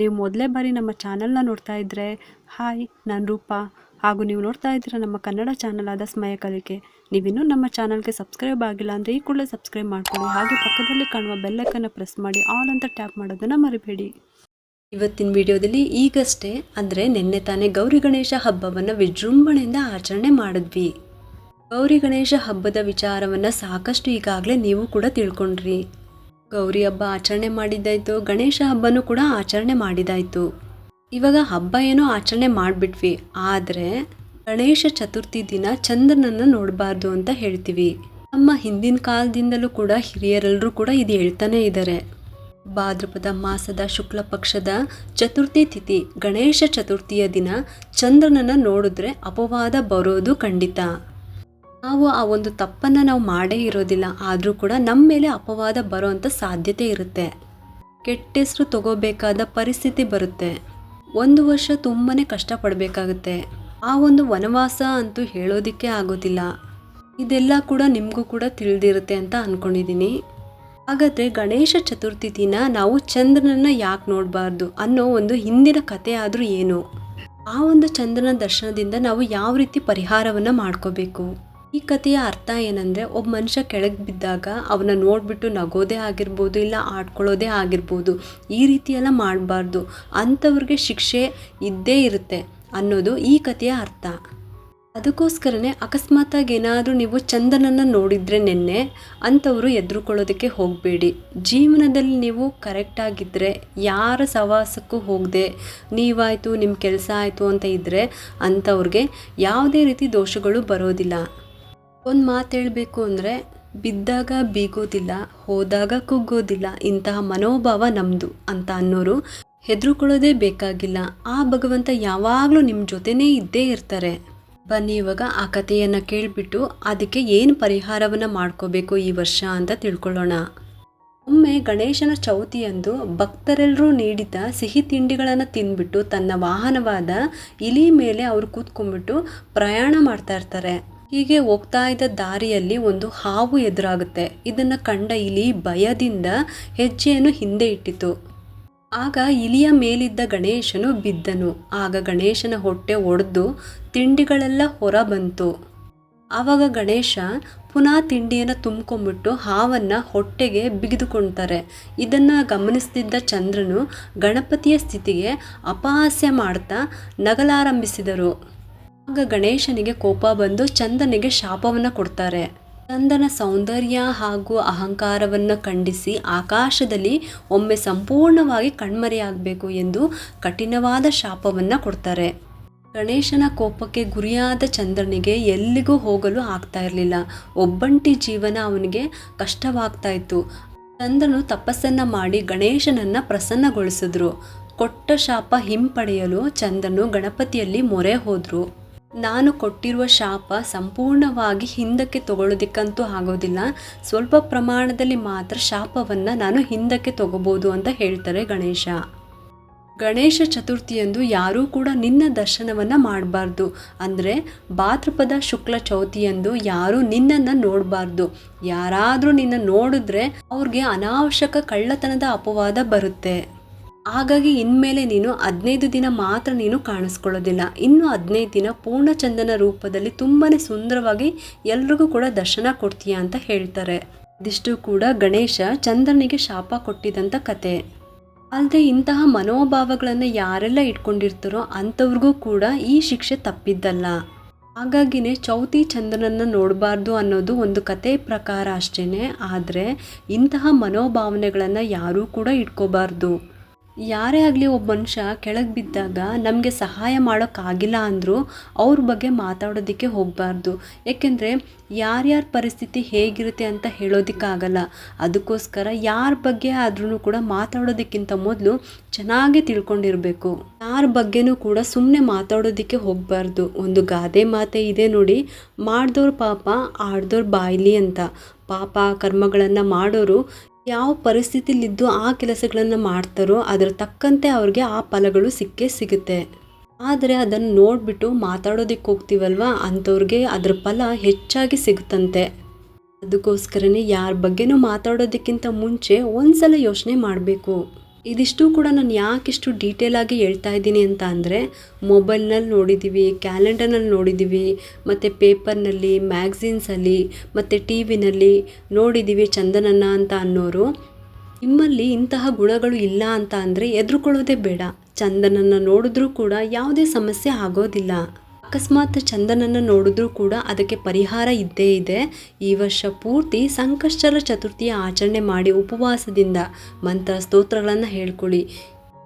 ನೀವು ಮೊದಲೇ ಬಾರಿ ನಮ್ಮ ಚಾನಲ್ನ ನೋಡ್ತಾ ಇದ್ದರೆ ಹಾಯ್, ನಾನು ರೂಪ. ಹಾಗೂ ನೀವು ನೋಡ್ತಾ ಇದ್ದೀರ ನಮ್ಮ ಕನ್ನಡ ಚಾನಲ್ ಆದ ಸ್ಮಯ ಕಲಿಕೆ. ನೀವಿನ್ನೂ ನಮ್ಮ ಚಾನಲ್ಗೆ ಸಬ್ಸ್ಕ್ರೈಬ್ ಆಗಿಲ್ಲ ಅಂದರೆ ಈ ಕೂಡಲೇ ಸಬ್ಸ್ಕ್ರೈಬ್ ಮಾಡ್ಕೊಳ್ಳಿ. ಹಾಗೆ ಪಕ್ಕದಲ್ಲಿ ಕಾಣುವ ಬೆಲ್ಲೈಕನ್ನು ಪ್ರೆಸ್ ಮಾಡಿ, ಆಲ್ ಅಂತ ಟ್ಯಾಪ್ ಮಾಡೋದನ್ನು ಮರಿಬೇಡಿ. ಇವತ್ತಿನ ವಿಡಿಯೋದಲ್ಲಿ ಈಗಷ್ಟೇ, ಅಂದರೆ ನಿನ್ನೆ ತಾನೇ ಗೌರಿ ಗಣೇಶ ಹಬ್ಬವನ್ನು ವಿಜೃಂಭಣೆಯಿಂದ ಆಚರಣೆ ಮಾಡಿದ್ವಿ. ಗೌರಿ ಗಣೇಶ ಹಬ್ಬದ ವಿಚಾರವನ್ನು ಸಾಕಷ್ಟು ಈಗಾಗಲೇ ನೀವು ಕೂಡ ತಿಳ್ಕೊಂಡ್ರಿ. ಗೌರಿ ಹಬ್ಬ ಆಚರಣೆ ಮಾಡಿದ್ದಾಯಿತು, ಗಣೇಶ ಹಬ್ಬನೂ ಕೂಡ ಆಚರಣೆ ಮಾಡಿದಾಯಿತು ಇವಾಗ ಹಬ್ಬ ಏನೋ ಆಚರಣೆ ಮಾಡಿಬಿಟ್ವಿ, ಆದರೆ ಗಣೇಶ ಚತುರ್ಥಿ ದಿನ ಚಂದ್ರನನ್ನು ನೋಡಬಾರ್ದು ಅಂತ ಹೇಳ್ತೀವಿ. ನಮ್ಮ ಹಿಂದಿನ ಕಾಲದಿಂದಲೂ ಕೂಡ ಹಿರಿಯರೆಲ್ಲರೂ ಕೂಡ ಇದು ಹೇಳ್ತಾನೆ ಇದ್ದಾರೆ ಭಾದ್ರಪದ ಮಾಸದ ಶುಕ್ಲ ಪಕ್ಷದ ಚತುರ್ಥಿ ತಿಥಿ, ಗಣೇಶ ಚತುರ್ಥಿಯ ದಿನ ಚಂದ್ರನನ್ನು ನೋಡಿದ್ರೆ ಅಪವಾದ ಬರೋದು ಖಂಡಿತ. ನಾವು ಆ ಒಂದು ತಪ್ಪನ್ನು ನಾವು ಮಾಡೇ ಇರೋದಿಲ್ಲ, ಆದರೂ ಕೂಡ ನಮ್ಮ ಮೇಲೆ ಅಪವಾದ ಬರೋವಂಥ ಸಾಧ್ಯತೆ ಇರುತ್ತೆ. ಕೆಟ್ಟ ಹೆಸರು ತಗೋಬೇಕಾದ ಪರಿಸ್ಥಿತಿ ಬರುತ್ತೆ. ಒಂದು ವರ್ಷ ತುಂಬಾ ಕಷ್ಟಪಡಬೇಕಾಗುತ್ತೆ. ಆ ಒಂದು ವನವಾಸ ಅಂತೂ ಹೇಳೋದಕ್ಕೆ ಆಗೋದಿಲ್ಲ. ಇದೆಲ್ಲ ಕೂಡ ನಿಮಗೂ ಕೂಡ ತಿಳಿದಿರುತ್ತೆ ಅಂತ ಅಂದ್ಕೊಂಡಿದ್ದೀನಿ ಹಾಗಾದರೆ ಗಣೇಶ ಚತುರ್ಥಿ ದಿನ ನಾವು ಚಂದ್ರನನ್ನು ಯಾಕೆ ನೋಡಬಾರ್ದು ಅನ್ನೋ ಒಂದು ಹಿಂದಿನ ಕಥೆ ಆದರೂ ಏನು? ಆ ಒಂದು ಚಂದ್ರನ ದರ್ಶನದಿಂದ ನಾವು ಯಾವ ರೀತಿ ಪರಿಹಾರವನ್ನು ಮಾಡ್ಕೋಬೇಕು? ಈ ಕಥೆಯ ಅರ್ಥ ಏನಂದರೆ, ಒಬ್ಬ ಮನುಷ್ಯ ಕೆಳಗೆ ಬಿದ್ದಾಗ ಅವನ ನೋಡಿಬಿಟ್ಟು ನಗೋದೇ ಆಗಿರ್ಬೋದು, ಇಲ್ಲ ಆಡ್ಕೊಳ್ಳೋದೇ ಆಗಿರ್ಬೋದು, ಈ ರೀತಿಯೆಲ್ಲ ಮಾಡಬಾರ್ದು. ಅಂಥವ್ರಿಗೆ ಶಿಕ್ಷೆ ಇದ್ದೇ ಇರುತ್ತೆ ಅನ್ನೋದು ಈ ಕಥೆಯ ಅರ್ಥ. ಅದಕ್ಕೋಸ್ಕರನೇ ಅಕಸ್ಮಾತಾಗಿ ಏನಾದರೂ ನೀವು ಚಂದನನ್ನು ನೋಡಿದರೆ ನೆನ್ನೆ ಅಂಥವರು ಎದುರುಕೊಳ್ಳೋದಕ್ಕೆ ಹೋಗಬೇಡಿ. ಜೀವನದಲ್ಲಿ ನೀವು ಕರೆಕ್ಟಾಗಿದ್ದರೆ ಯಾರ ಸವಾಸಕ್ಕೂ ಹೋಗದೆ, ನೀವಾಯಿತು ನಿಮ್ಮ ಕೆಲಸ ಆಯಿತು ಅಂತ ಇದ್ದರೆ ಅಂಥವ್ರಿಗೆ ಯಾವುದೇ ರೀತಿ ದೋಷಗಳು ಬರೋದಿಲ್ಲ. ಒಂದು ಮಾತು ಹೇಳಬೇಕು ಅಂದರೆ, ಬಿದ್ದಾಗ ಬೀಗೋದಿಲ್ಲ, ಹೋದಾಗ ಕುಗ್ಗೋದಿಲ್ಲ, ಇಂತಹ ಮನೋಭಾವ ನಮ್ಮದು ಅಂತ ಅನ್ನೋರು ಹೆದರುಕೊಳ್ಳೋದೇ ಬೇಕಾಗಿಲ್ಲ. ಆ ಭಗವಂತ ಯಾವಾಗಲೂ ನಿಮ್ಮ ಜೊತೆನೇ ಇದ್ದೇ ಇರ್ತಾರೆ. ಬನ್ನಿ ಇವಾಗ ಆ ಕಥೆಯನ್ನು ಕೇಳಿಬಿಟ್ಟು ಅದಕ್ಕೆ ಏನು ಪರಿಹಾರವನ್ನು ಮಾಡ್ಕೋಬೇಕು ಈ ವರ್ಷ ಅಂತ ತಿಳ್ಕೊಳ್ಳೋಣ. ಒಮ್ಮೆ ಗಣೇಶನ ಚೌತಿಯಂದು ಭಕ್ತರೆಲ್ಲರೂ ನೀಡಿದ ಸಿಹಿ ತಿಂಡಿಗಳನ್ನು ತಿಂದ್ಬಿಟ್ಟು ತನ್ನ ವಾಹನವಾದ ಇಲಿ ಮೇಲೆ ಅವರು ಕೂತ್ಕೊಂಡ್ಬಿಟ್ಟು ಪ್ರಯಾಣ ಮಾಡ್ತಾ ಇರ್ತಾರೆ. ಹೀಗೆ ಹೋಗ್ತಾ ಇದ್ದ ದಾರಿಯಲ್ಲಿ ಒಂದು ಹಾವು ಎದುರಾಗುತ್ತೆ. ಇದನ್ನು ಕಂಡ ಇಲಿ ಭಯದಿಂದ ಹೆಜ್ಜೆಯನ್ನು ಹಿಂದೆ ಇಟ್ಟಿತು. ಆಗ ಇಲಿಯ ಮೇಲಿದ್ದ ಗಣೇಶನು ಬಿದ್ದನು. ಆಗ ಗಣೇಶನ ಹೊಟ್ಟೆ ಒಡೆದು ತಿಂಡಿಗಳೆಲ್ಲ ಹೊರ ಬಂತು ಆವಾಗ ಗಣೇಶ ಪುನಃ ತಿಂಡಿಯನ್ನು ತುಂಬ್ಕೊಂಬಿಟ್ಟು ಹಾವನ್ನು ಹೊಟ್ಟೆಗೆ ಬಿಗಿದುಕೊಳ್ತಾರೆ ಇದನ್ನು ಗಮನಿಸ್ತಿದ್ದ ಚಂದ್ರನು ಗಣಪತಿಯ ಸ್ಥಿತಿಗೆ ಅಪಹಾಸ್ಯ ಮಾಡ್ತಾ ನಗಲಾರಂಭಿಸಿದರು. ಆಗ ಗಣೇಶನಿಗೆ ಕೋಪ ಬಂದು ಚಂದನಿಗೆ ಶಾಪವನ್ನು ಕೊಡ್ತಾರೆ. ಚಂದನ ಸೌಂದರ್ಯ ಹಾಗೂ ಅಹಂಕಾರವನ್ನು ಖಂಡಿಸಿ ಆಕಾಶದಲ್ಲಿ ಒಮ್ಮೆ ಸಂಪೂರ್ಣವಾಗಿ ಕಣ್ಮರೆಯಾಗಬೇಕು ಎಂದು ಕಠಿಣವಾದ ಶಾಪವನ್ನು ಕೊಡ್ತಾರೆ. ಗಣೇಶನ ಕೋಪಕ್ಕೆ ಗುರಿಯಾದ ಚಂದ್ರನಿಗೆ ಎಲ್ಲಿಗೂ ಹೋಗಲು ಆಗ್ತಾ ಇರಲಿಲ್ಲ. ಒಬ್ಬಂಟಿ ಜೀವನ ಅವನಿಗೆ ಕಷ್ಟವಾಗ್ತಾ ಇತ್ತು. ಚಂದ್ರನು ತಪಸ್ಸನ್ನು ಮಾಡಿ ಗಣೇಶನನ್ನು ಪ್ರಸನ್ನಗೊಳಿಸಿದ್ರು. ಕೊಟ್ಟ ಶಾಪ ಹಿಂಪಡೆಯಲು ಚಂದ್ರನು ಗಣಪತಿಯಲ್ಲಿ ಮೊರೆ ಹೋದರು. ನಾನು ಕೊಟ್ಟಿರುವ ಶಾಪ ಸಂಪೂರ್ಣವಾಗಿ ಹಿಂದಕ್ಕೆ ತಗೊಳ್ಳೋದಿಕ್ಕಂತೂ ಆಗೋದಿಲ್ಲ. ಸ್ವಲ್ಪ ಪ್ರಮಾಣದಲ್ಲಿ ಮಾತ್ರ ಶಾಪವನ್ನು ನಾನು ಹಿಂದಕ್ಕೆ ತಗೋಬೋದು ಅಂತ ಹೇಳ್ತಾರೆ ಗಣೇಶ. ಗಣೇಶ ಚತುರ್ಥಿಯಂದು ಯಾರೂ ಕೂಡ ನಿನ್ನ ದರ್ಶನವನ್ನು ಮಾಡಬಾರ್ದು. ಅಂದರೆ ಭಾದ್ರಪದ ಶುಕ್ಲ ಚೌತಿಯಂದು ಯಾರೂ ನಿನ್ನನ್ನು ನೋಡಬಾರ್ದು. ಯಾರಾದರೂ ನಿನ್ನ ನೋಡಿದ್ರೆ ಅವ್ರಿಗೆ ಅನಾವಶ್ಯಕ ಕಳ್ಳತನದ ಅಪವಾದ ಬರುತ್ತೆ. ಹಾಗಾಗಿ ಇನ್ಮೇಲೆ ನೀನು ಹದಿನೈದು ದಿನ ಮಾತ್ರ ನೀನು ಕಾಣಿಸ್ಕೊಳ್ಳೋದಿಲ್ಲ. ಇನ್ನು ಹದಿನೈದು ದಿನ ಪೂರ್ಣಚಂದನ ರೂಪದಲ್ಲಿ ತುಂಬಾ ಸುಂದರವಾಗಿ ಎಲ್ರಿಗೂ ಕೂಡ ದರ್ಶನ ಕೊಡ್ತೀಯ ಅಂತ ಹೇಳ್ತಾರೆ. ಇದಿಷ್ಟು ಕೂಡ ಗಣೇಶ ಚಂದ್ರನಿಗೆ ಶಾಪ ಕೊಟ್ಟಿದಂಥ ಕತೆ. ಅಲ್ಲದೆ ಇಂತಹ ಮನೋಭಾವಗಳನ್ನು ಯಾರೆಲ್ಲ ಇಟ್ಕೊಂಡಿರ್ತಾರೋ ಅಂಥವ್ರಿಗೂ ಕೂಡ ಈ ಶಿಕ್ಷೆ ತಪ್ಪಿದ್ದಲ್ಲ. ಹಾಗಾಗಿನೇ ಚೌತಿ ಚಂದ್ರನನ್ನು ನೋಡಬಾರ್ದು ಅನ್ನೋದು ಒಂದು ಕತೆ ಪ್ರಕಾರ ಅಷ್ಟೇ ಆದರೆ ಇಂತಹ ಮನೋಭಾವನೆಗಳನ್ನು ಯಾರೂ ಕೂಡ ಇಟ್ಕೋಬಾರ್ದು. ಯಾರೇ ಆಗಲಿ ಒಬ್ಬ ಮನುಷ್ಯ ಕೆಳಗೆ ಬಿದ್ದಾಗ ನಮಗೆ ಸಹಾಯ ಮಾಡೋಕ್ಕಾಗಿಲ್ಲ ಅಂದರೂ ಅವ್ರ ಬಗ್ಗೆ ಮಾತಾಡೋದಕ್ಕೆ ಹೋಗಬಾರ್ದು. ಏಕೆಂದರೆ ಯಾರ್ಯಾರ ಪರಿಸ್ಥಿತಿ ಹೇಗಿರುತ್ತೆ ಅಂತ ಹೇಳೋದಕ್ಕಾಗಲ್ಲ. ಅದಕ್ಕೋಸ್ಕರ ಯಾರ ಬಗ್ಗೆ ಆದ್ರೂ ಕೂಡ ಮಾತಾಡೋದಕ್ಕಿಂತ ಮೊದಲು ಚೆನ್ನಾಗಿ ತಿಳ್ಕೊಂಡಿರಬೇಕು. ಯಾರ ಬಗ್ಗೆನೂ ಕೂಡ ಸುಮ್ಮನೆ ಮಾತಾಡೋದಕ್ಕೆ ಹೋಗಬಾರ್ದು. ಒಂದು ಗಾದೆ ಮಾತೆ ಇದೆ ನೋಡಿ ಮಾಡ್ದವ್ರ ಪಾಪ ಆಡ್ದವ್ರ ಬಾಯ್ಲಿ ಅಂತ. ಪಾಪ ಕರ್ಮಗಳನ್ನು ಮಾಡೋರು ಯಾವ ಪರಿಸ್ಥಿತಿಲಿದ್ದು ಆ ಕೆಲಸಗಳನ್ನು ಮಾಡ್ತಾರೋ ಅದರ ತಕ್ಕಂತೆ ಅವ್ರಿಗೆ ಆ ಫಲಗಳು ಸಿಕ್ಕೇ ಸಿಗುತ್ತೆ. ಆದರೆ ಅದನ್ನು ನೋಡಿಬಿಟ್ಟು ಮಾತಾಡೋದಕ್ಕೆ ಹೋಗ್ತೀವಲ್ವ? ಅಂಥವ್ರಿಗೆ ಅದ್ರ ಫಲ ಹೆಚ್ಚಾಗಿ ಸಿಗುತ್ತಂತೆ. ಅದಕ್ಕೋಸ್ಕರನೇ ಯಾರ ಬಗ್ಗೆನೂ ಮಾತಾಡೋದಕ್ಕಿಂತ ಮುಂಚೆ ಒಂದ್ಸಲ ಯೋಚನೆ ಮಾಡಬೇಕು. ಇದಿಷ್ಟು ಕೂಡ ನಾನು ಯಾಕಿಷ್ಟು ಡೀಟೇಲ್ ಆಗಿ ಹೇಳ್ತಾ ಇದ್ದೀನಿ ಅಂತ ಅಂದರೆ ಮೊಬೈಲ್ನಲ್ಲಿ ನೋಡಿದ್ದೀವಿ ಕ್ಯಾಲೆಂಡರ್ನಲ್ಲಿ ನೋಡಿದ್ದೀವಿ ಮತ್ತು ಪೇಪರ್ನಲ್ಲಿ ಮ್ಯಾಗ್ಝಿನ್ಸಲ್ಲಿ ಮತ್ತು ಟಿ ವಿನಲ್ಲಿ ನೋಡಿದ್ದೀವಿ ಚಂದನನ್ನ ಅಂತ ಅನ್ನೋರು. ನಿಮ್ಮಲ್ಲಿ ಇಂತಹ ಗುಣಗಳು ಇಲ್ಲ ಅಂತ ಅಂದರೆ ಎದುರುಕೊಳ್ಳೋದೇ ಬೇಡ. ಚಂದನನ್ನು ನೋಡಿದ್ರೂ ಕೂಡ ಯಾವುದೇ ಸಮಸ್ಯೆ ಆಗೋದಿಲ್ಲ. ಅಕಸ್ಮಾತ್ ಚಂದನನ್ನು ನೋಡಿದ್ರೂ ಕೂಡ ಅದಕ್ಕೆ ಪರಿಹಾರ ಇದ್ದೇ ಇದೆ. ಈ ವರ್ಷ ಪೂರ್ತಿ ಸಂಕಷ್ಟರ ಚತುರ್ಥಿಯ ಆಚರಣೆ ಮಾಡಿ ಉಪವಾಸದಿಂದ ಮಂತ್ರ ಸ್ತೋತ್ರಗಳನ್ನು ಹೇಳ್ಕೊಳ್ಳಿ.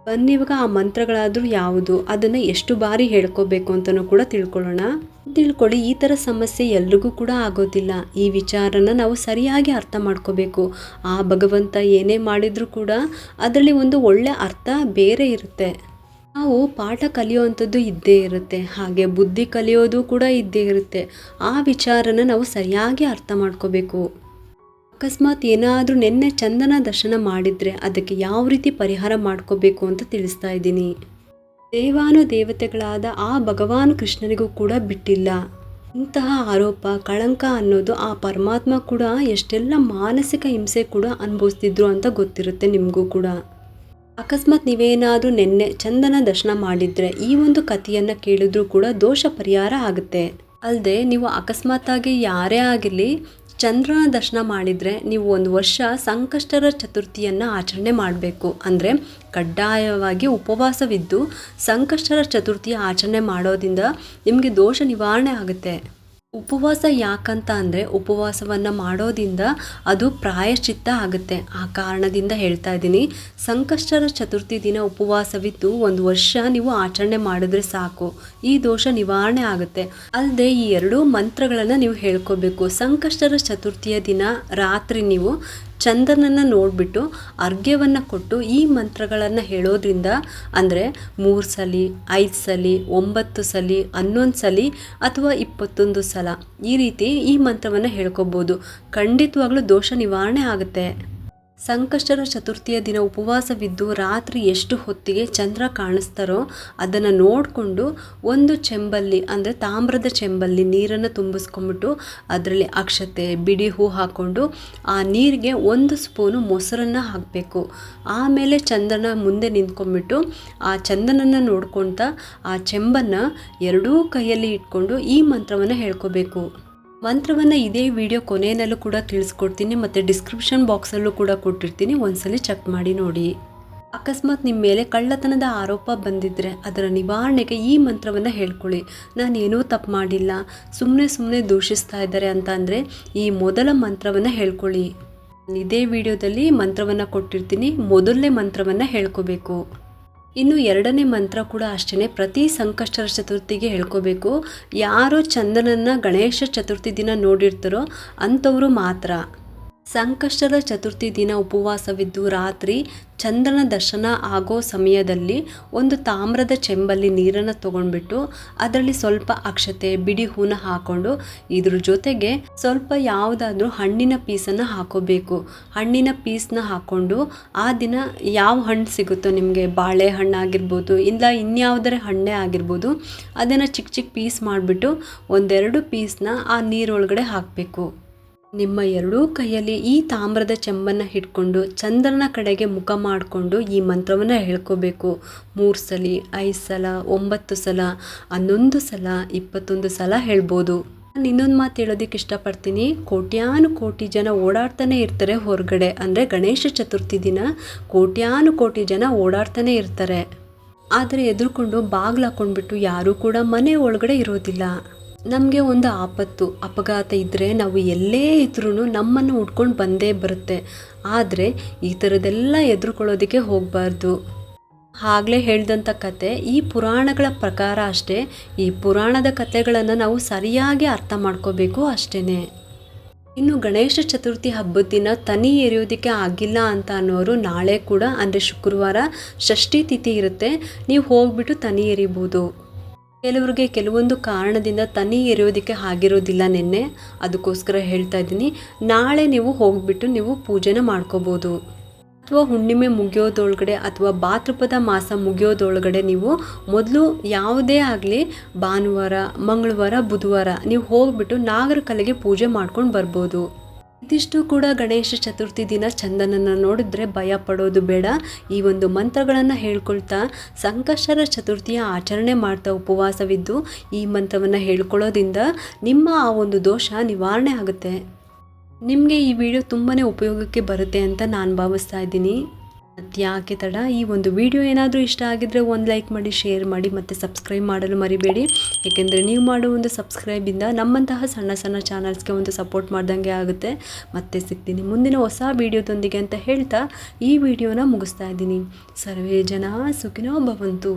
ಬನ್ನಿ, ಇವಾಗ ಆ ಮಂತ್ರಗಳಾದರೂ ಯಾವುದು? ಅದನ್ನು ಎಷ್ಟು ಬಾರಿ ಹೇಳ್ಕೋಬೇಕು ಅಂತಲೂ ಕೂಡ ತಿಳ್ಕೊಳ್ಳೋಣ. ತಿಳ್ಕೊಳ್ಳಿ, ಈ ಥರ ಸಮಸ್ಯೆ ಎಲ್ರಿಗೂ ಕೂಡ ಆಗೋದಿಲ್ಲ. ಈ ವಿಚಾರನ ನಾವು ಸರಿಯಾಗಿ ಅರ್ಥ ಮಾಡ್ಕೋಬೇಕು. ಆ ಭಗವಂತ ಏನೇ ಮಾಡಿದರೂ ಕೂಡ ಅದರಲ್ಲಿ ಒಂದು ಒಳ್ಳೆಯ ಅರ್ಥ ಬೇರೆ ಇರುತ್ತೆ. ನಾವು ಪಾಠ ಕಲಿಯುವಂಥದ್ದು ಇದ್ದೇ ಇರುತ್ತೆ, ಹಾಗೆ ಬುದ್ಧಿ ಕಲಿಯೋದು ಕೂಡ ಇದ್ದೇ ಇರುತ್ತೆ. ಆ ವಿಚಾರನ ನಾವು ಸರಿಯಾಗಿ ಅರ್ಥ ಮಾಡ್ಕೋಬೇಕು. ಅಕಸ್ಮಾತ್ ಏನಾದರೂ ನಿನ್ನೆ ಚಂದನ ದರ್ಶನ ಮಾಡಿದರೆ ಅದಕ್ಕೆ ಯಾವ ರೀತಿ ಪರಿಹಾರ ಮಾಡ್ಕೋಬೇಕು ಅಂತ ತಿಳಿಸ್ತಾ ಇದ್ದೀನಿ. ದೇವಾನು ದೇವತೆಗಳಾದ ಆ ಭಗವಾನ್ ಕೃಷ್ಣನಿಗೂ ಕೂಡ ಬಿಟ್ಟಿಲ್ಲ. ಇಂತಹ ಆರೋಪ, ಕಳಂಕ ಅನ್ನೋದು ಆ ಪರಮಾತ್ಮ ಕೂಡ ಎಷ್ಟೆಲ್ಲ ಮಾನಸಿಕ ಹಿಂಸೆ ಕೂಡ ಅನುಭವಿಸ್ತಿದ್ರು ಅಂತ ಗೊತ್ತಿರುತ್ತೆ ನಿಮಗೂ ಕೂಡ. ಅಕಸ್ಮಾತ್ ನೀವೇನಾದರೂ ನಿನ್ನೆ ಚಂದನ ದರ್ಶನ ಮಾಡಿದರೆ ಈ ಒಂದು ಕಥೆಯನ್ನು ಕೇಳಿದ್ರೂ ಕೂಡ ದೋಷ ಪರಿಹಾರ ಆಗುತ್ತೆ. ಅಲ್ಲದೆ ನೀವು ಅಕಸ್ಮಾತಾಗಿ ಯಾರೇ ಆಗಿರಲಿ ಚಂದ್ರನ ದರ್ಶನ ಮಾಡಿದರೆ ನೀವು ಒಂದು ವರ್ಷ ಸಂಕಷ್ಟರ ಚತುರ್ಥಿಯನ್ನು ಆಚರಣೆ ಮಾಡಬೇಕು. ಅಂದರೆ ಕಡ್ಡಾಯವಾಗಿ ಉಪವಾಸವಿದ್ದು ಸಂಕಷ್ಟರ ಚತುರ್ಥಿ ಆಚರಣೆ ಮಾಡೋದ್ರಿಂದ ನಿಮಗೆ ದೋಷ ನಿವಾರಣೆ ಆಗುತ್ತೆ. ಉಪವಾಸ ಯಾಕಂತ ಅಂದರೆ ಉಪವಾಸವನ್ನು ಮಾಡೋದಿಂದ ಅದು ಪ್ರಾಯಶ್ಚಿತ್ತ ಆಗುತ್ತೆ. ಆ ಕಾರಣದಿಂದ ಹೇಳ್ತಾ ಇದ್ದೀನಿ. ಸಂಕಷ್ಟರ ಚತುರ್ಥಿ ದಿನ ಉಪವಾಸವಿದ್ದು ಒಂದು ವರ್ಷ ನೀವು ಆಚರಣೆ ಮಾಡಿದ್ರೆ ಸಾಕು. ಈ ದೋಷ ನಿವಾರಣೆ ಆಗುತ್ತೆ. ಅಲ್ಲದೆ ಈ ಎರಡೂ ಮಂತ್ರಗಳನ್ನು ನೀವು ಹೇಳ್ಕೋಬೇಕು. ಸಂಕಷ್ಟರ ಚತುರ್ಥಿಯ ದಿನ ರಾತ್ರಿ ನೀವು ಚಂದ್ರನನ್ನು ನೋಡಿಬಿಟ್ಟು ಅರ್ಘ್ಯವನ್ನು ಕೊಟ್ಟು ಈ ಮಂತ್ರಗಳನ್ನು ಹೇಳೋದ್ರಿಂದ ಅಂದರೆ ಮೂರು ಸಲ, ಐದು ಸಲ, ಒಂಬತ್ತು ಸಲ, ಹನ್ನೊಂದು ಸಲ ಅಥವಾ ಇಪ್ಪತ್ತೊಂದು ಸಲ ಈ ರೀತಿ ಈ ಮಂತ್ರವನ್ನು ಹೇಳ್ಕೊಬೋದು. ಖಂಡಿತವಾಗ್ಲೂ ದೋಷ ನಿವಾರಣೆ ಆಗುತ್ತೆ. ಸಂಕಷ್ಟರ ಚತುರ್ಥಿಯ ದಿನ ಉಪವಾಸವಿದ್ದು ರಾತ್ರಿ ಎಷ್ಟು ಹೊತ್ತಿಗೆ ಚಂದ್ರ ಕಾಣಿಸ್ತಾರೋ ಅದನ್ನು ನೋಡಿಕೊಂಡು ಒಂದು ಚೆಂಬಲ್ಲಿ, ಅಂದರೆ ತಾಮ್ರದ ಚೆಂಬಲ್ಲಿ ನೀರನ್ನು ತುಂಬಿಸ್ಕೊಂಬಿಟ್ಟು ಅದರಲ್ಲಿ ಅಕ್ಷತೆ, ಬಿಡಿ ಹೂ ಹಾಕ್ಕೊಂಡು ಆ ನೀರಿಗೆ ಒಂದು ಸ್ಪೂನು ಮೊಸರನ್ನು ಹಾಕಬೇಕು. ಆಮೇಲೆ ಚಂದ್ರನ ಮುಂದೆ ನಿಂತ್ಕೊಂಡ್ಬಿಟ್ಟು ಆ ಚಂದನನ್ನು ನೋಡ್ಕೊಳ್ತಾ ಆ ಚೆಂಬನ್ನು ಎರಡೂ ಕೈಯಲ್ಲಿ ಇಟ್ಕೊಂಡು ಈ ಮಂತ್ರವನ್ನು ಹೇಳ್ಕೋಬೇಕು. ಮಂತ್ರವನ್ನು ಇದೇ ವಿಡಿಯೋ ಕೊನೆಯಲ್ಲೂ ಕೂಡ ತಿಳಿಸ್ಕೊಡ್ತೀನಿ ಮತ್ತು ಡಿಸ್ಕ್ರಿಪ್ಷನ್ ಬಾಕ್ಸಲ್ಲೂ ಕೂಡ ಕೊಟ್ಟಿರ್ತೀನಿ. ಒಂದ್ಸಲಿ ಚೆಕ್ ಮಾಡಿ ನೋಡಿ. ಅಕಸ್ಮಾತ್ ನಿಮ್ಮ ಮೇಲೆ ಕಳ್ಳತನದ ಆರೋಪ ಬಂದಿದ್ದರೆ ಅದರ ನಿವಾರಣೆಗೆ ಈ ಮಂತ್ರವನ್ನು ಹೇಳ್ಕೊಳ್ಳಿ. ನಾನೇನೂ ತಪ್ಪು ಮಾಡಿಲ್ಲ. ಸುಮ್ಮನೆ ಸುಮ್ಮನೆ ದೂಷಿಸ್ತಾ ಇದ್ದಾರೆ ಅಂತ ಅಂದರೆ ಈ ಮೊದಲ ಮಂತ್ರವನ್ನು ಹೇಳ್ಕೊಳ್ಳಿ. ಇದೇ ವಿಡಿಯೋದಲ್ಲಿ ಮಂತ್ರವನ್ನು ಕೊಟ್ಟಿರ್ತೀನಿ. ಮೊದಲನೇ ಮಂತ್ರವನ್ನು ಹೇಳ್ಕೋಬೇಕು. ಇನ್ನು ಎರಡನೇ ಮಂತ್ರ ಕೂಡ ಅಷ್ಟೇ ಪ್ರತಿ ಸಂಕಷ್ಟರ ಚತುರ್ಥಿಗೆ ಹೇಳ್ಕೋಬೇಕು. ಯಾರು ಚಂದನನ್ನು ಗಣೇಶ ಚತುರ್ಥಿ ದಿನ ನೋಡಿರ್ತಾರೋ ಅಂಥವರು ಮಾತ್ರ. ಸಂಕಷ್ಟದ ಚತುರ್ಥಿ ದಿನ ಉಪವಾಸವಿದ್ದು ರಾತ್ರಿ ಚಂದ್ರನ ದರ್ಶನ ಆಗೋ ಸಮಯದಲ್ಲಿ ಒಂದು ತಾಮ್ರದ ಚೆಂಬಲ್ಲಿ ನೀರನ್ನು ತಗೊಂಡ್ಬಿಟ್ಟು ಅದರಲ್ಲಿ ಸ್ವಲ್ಪ ಅಕ್ಷತೆ, ಬಿಡಿ ಹೂನ ಹಾಕ್ಕೊಂಡು ಇದ್ರ ಜೊತೆಗೆ ಸ್ವಲ್ಪ ಯಾವುದಾದ್ರೂ ಹಣ್ಣಿನ ಪೀಸನ್ನು ಹಾಕೋಬೇಕು. ಹಣ್ಣಿನ ಪೀಸ್ನ ಹಾಕ್ಕೊಂಡು ಆ ದಿನ ಯಾವ ಹಣ್ಣು ಸಿಗುತ್ತೋ ನಿಮಗೆ ಬಾಳೆಹಣ್ಣು ಆಗಿರ್ಬೋದು ಇಲ್ಲ ಇನ್ಯಾವುದರ ಹಣ್ಣೇ ಆಗಿರ್ಬೋದು, ಅದನ್ನು ಚಿಕ್ಕ ಚಿಕ್ಕ ಪೀಸ್ ಮಾಡಿಬಿಟ್ಟು ಒಂದೆರಡು ಪೀಸ್ನ ಆ ನೀರೊಳಗಡೆ ಹಾಕಬೇಕು. ನಿಮ್ಮ ಎರಡೂ ಕೈಯಲ್ಲಿ ಈ ತಾಮ್ರದ ಚೆಂಬನ್ನು ಹಿಡ್ಕೊಂಡು ಚಂದ್ರನ ಕಡೆಗೆ ಮುಖ ಮಾಡಿಕೊಂಡು ಈ ಮಂತ್ರವನ್ನು ಹೇಳ್ಕೋಬೇಕು. ಮೂರು ಸಲ, ಐದು ಸಲ, ಒಂಬತ್ತು ಸಲ, ಹನ್ನೊಂದು ಸಲ, ಇಪ್ಪತ್ತೊಂದು ಸಲ ಹೇಳ್ಬೋದು. ನಾನು ಇನ್ನೊಂದು ಮಾತು ಹೇಳೋದಕ್ಕೆ ಇಷ್ಟಪಡ್ತೀನಿ. ಕೋಟ್ಯಾನು ಕೋಟಿ ಜನ ಓಡಾಡ್ತಾನೆ ಇರ್ತಾರೆ ಹೊರಗಡೆ. ಅಂದರೆ ಗಣೇಶ ಚತುರ್ಥಿ ದಿನ ಕೋಟ್ಯಾನು ಕೋಟಿ ಜನ ಓಡಾಡ್ತಾನೆ ಇರ್ತಾರೆ. ಆದರೆ ಎದುರುಕೊಂಡು ಬಾಗಿಲು ಹಾಕೊಂಡ್ಬಿಟ್ಟು ಯಾರೂ ಕೂಡ ಮನೆ ಒಳಗಡೆ ಇರೋದಿಲ್ಲ. ನಮಗೆ ಒಂದು ಆಪತ್ತು, ಅಪಘಾತ ಇದ್ದರೆ ನಾವು ಎಲ್ಲೇ ಇದ್ರೂ ನಮ್ಮನ್ನು ಉಟ್ಕೊಂಡು ಬಂದೇ ಬರುತ್ತೆ. ಆದರೆ ಈ ಥರದೆಲ್ಲ ಎದುರುಕೊಳ್ಳೋದಕ್ಕೆ ಹೋಗಬಾರ್ದು. ಆಗಲೇ ಹೇಳಿದಂಥ ಕತೆ ಈ ಪುರಾಣಗಳ ಪ್ರಕಾರ ಅಷ್ಟೇ. ಈ ಪುರಾಣದ ಕಥೆಗಳನ್ನು ನಾವು ಸರಿಯಾಗಿ ಅರ್ಥ ಮಾಡ್ಕೋಬೇಕು ಅಷ್ಟೇ ಇನ್ನು ಗಣೇಶ ಚತುರ್ಥಿ ಹಬ್ಬದ ದಿನ ತನಿ ಎರೆಯೋದಕ್ಕೆ ಆಗಿಲ್ಲ ಅಂತ ಅನ್ನೋರು ನಾಳೆ ಕೂಡ, ಅಂದರೆ ಶುಕ್ರವಾರ ಷಷ್ಠಿ ತಿಥಿ ಇರುತ್ತೆ. ನೀವು ಹೋಗ್ಬಿಟ್ಟು ತನಿ ಎರಿಬೋದು ಕೆಲವ್ರಿಗೆ ಕೆಲವೊಂದು ಕಾರಣದಿಂದ ತನಿ ಇರೋದಕ್ಕೆ ಆಗಿರೋದಿಲ್ಲ ನಿನ್ನೆ. ಅದಕ್ಕೋಸ್ಕರ ಹೇಳ್ತಾ ಇದ್ದೀನಿ, ನಾಳೆ ನೀವು ಹೋಗ್ಬಿಟ್ಟು ನೀವು ಪೂಜೆನ ಮಾಡ್ಕೋಬೋದು. ಅಥವಾ ಹುಣ್ಣಿಮೆ ಮುಗಿಯೋದೊಳಗಡೆ ಅಥವಾ ಭಾತೃಪದ ಮಾಸ ಮುಗಿಯೋದೊಳಗಡೆ ನೀವು ಮೊದಲು ಯಾವುದೇ ಆಗಲಿ ಭಾನುವಾರ, ಮಂಗಳವಾರ, ಬುಧವಾರ ನೀವು ಹೋಗ್ಬಿಟ್ಟು ನಾಗರ ಕಲೆಗೆ ಪೂಜೆ ಮಾಡ್ಕೊಂಡು ಬರ್ಬೋದು. ಇದಿಷ್ಟು ಕೂಡ ಗಣೇಶ ಚತುರ್ಥಿ ದಿನ ಚಂದನನ್ನು ನೋಡಿದ್ರೆ ಭಯ ಪಡೋದು ಬೇಡ. ಈ ಒಂದು ಮಂತ್ರಗಳನ್ನು ಹೇಳ್ಕೊಳ್ತಾ ಸಂಕಷ್ಟರ ಚತುರ್ಥಿಯ ಆಚರಣೆ ಮಾಡ್ತಾ ಉಪವಾಸವಿದ್ದು ಈ ಮಂತ್ರವನ್ನು ಹೇಳ್ಕೊಳ್ಳೋದ್ರಿಂದ ನಿಮ್ಮ ಆ ಒಂದು ದೋಷ ನಿವಾರಣೆ ಆಗುತ್ತೆ. ನಿಮಗೆ ಈ ವಿಡಿಯೋ ತುಂಬಾ ಉಪಯೋಗಕ್ಕೆ ಬರುತ್ತೆ ಅಂತ ನಾನು ಭಾವಿಸ್ತಾ ಇದ್ದೀನಿ. ಯಾಕೆ ತಡ. ಈ ಒಂದು ವಿಡಿಯೋ ಏನಾದರೂ ಇಷ್ಟ ಆಗಿದ್ರೆ ಒಂದು ಲೈಕ್ ಮಾಡಿ ಶೇರ್ ಮಾಡಿ ಮತ್ತು ಸಬ್ಸ್ಕ್ರೈಬ್ ಮಾಡಲು ಮರಿಬೇಡಿ. ಏಕೆಂದರೆ ನೀವು ಮಾಡೋ ಒಂದು ಸಬ್ಸ್ಕ್ರೈಬಿಂದ ನಮ್ಮಂತಹ ಸಣ್ಣ ಸಣ್ಣ ಚಾನಲ್ಸ್ಗೆ ಒಂದು ಸಪೋರ್ಟ್ ಮಾಡ್ದಂಗೆ ಆಗುತ್ತೆ. ಮತ್ತೆ ಸಿಗ್ತೀನಿ ಮುಂದಿನ ಹೊಸ ವಿಡಿಯೋದೊಂದಿಗೆ ಅಂತ ಹೇಳ್ತಾ ಈ ವಿಡಿಯೋನ ಮುಗಿಸ್ತಾ ಇದ್ದೀನಿ. ಸರ್ವೇ ಜನ ಸುಖಿನೋ ಭವಂತು.